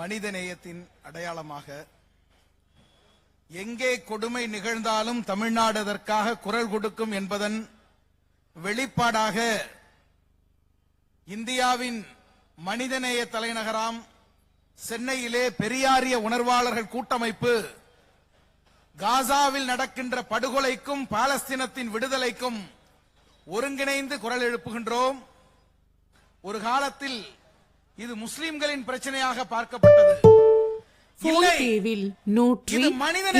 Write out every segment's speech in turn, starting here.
மனித நேயத்தின் அடையாளமாக எங்கே கொடுமை நிகழ்ந்தாலும் தமிழ்நாடு அதற்காக குரல் கொடுக்கும் என்பதன் வெளிப்பாடாக இந்தியாவின் மனிதநேய தலைநகராம் சென்னையிலே பெரியாரிய உணர்வாளர்கள் கூட்டமைப்பு காசாவில் நடக்கின்ற படுகொலைக்கும் பாலஸ்தீனத்தின் விடுதலைக்கும் ஒருங்கிணைந்து குரல் எழுப்புகின்றோம். ஒரு காலத்தில் இது முஸ்லிம்களின் பிரச்சனையாக பார்க்கப்பட்டது. போன்பேவில் நூற்றி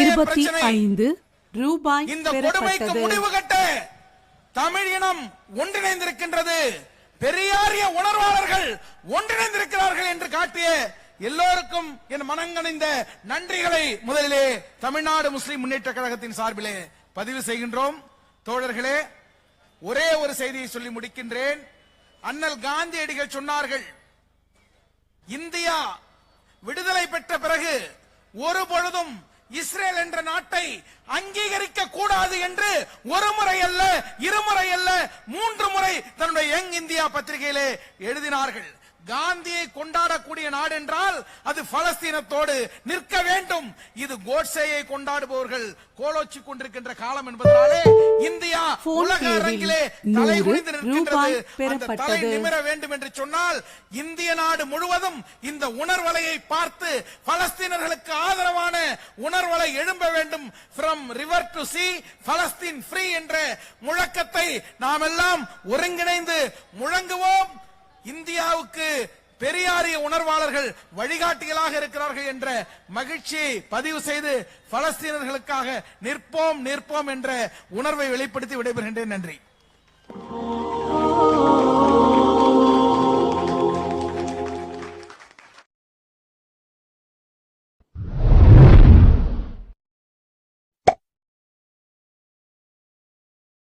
இருபத்தி. ஐந்து ரூபாய் இந்த கொடுமைக்கு முடிவு கட்ட. தமிழ் இனம் ஒன்றிணைந்திருக்கின்றது. பெரியாரிய உணர்வாளர்கள் ஒன்றிணைந்திருக்கிறார்கள் என்று காட்டிய எல்லோருக்கும் என் மனங்கணிந்த நன்றிகளை முதலிலே தமிழ்நாடு முஸ்லிம் முன்னேற்ற கழகத்தின் சார்பிலே பதிவு செய்கின்றோம். தோழர்களே ஒரே ஒரு செய்தியை சொல்லி முடிக்கின்றேன். அண்ணல் காந்தியடிகள் சொன்னார்கள் இந்தியா விடுதலை பெற்ற பிறகு ஒரு பொழுதும் இஸ்ரேல் என்ற நாட்டை அங்கீகரிக்க கூடாது என்று ஒரு முறை அல்ல இருமுறை அல்ல மூன்று முறை தன்னுடைய யங் இந்தியா பத்திரிகையிலே எழுதினார்கள். காந்தியை கொண்டாடக்கூடிய நாடு என்றால் அது பலஸ்தீனத்தோடு நிற்க வேண்டும். இது கோட்சேயை கொண்டாடுபவர்கள் கோலோச்சி கொண்டிருக்கின்ற காலம் என்பதனாலே இந்தியா உலக அரங்கிலே தலை குனிந்து நிற்கின்றது. அந்த தலை. நிமிர வேண்டும் என்று சொன்னால் இந்திய நாடு முழுவதும் இந்த உணர்வலையை பார்த்து பலஸ்தீனர்களுக்கு ஆதரவான உணர்வலை எழும்ப வேண்டும். From river to sea Palestine free என்ற முழக்கத்தை நாம் எல்லாம் ஒருங்கிணைந்து முழங்குவோம். இந்தியாவுக்கு பெரியாரிய உணர்வாளர்கள் வழிகாட்டிகளாக இருக்கிறார்கள் என்ற மகிழ்ச்சியை பதிவு செய்து பலஸ்தீனர்களுக்காக நிற்போம் நிற்போம் என்ற உணர்வை வெளிப்படுத்தி விடைபெறுகின்றேன். நன்றி.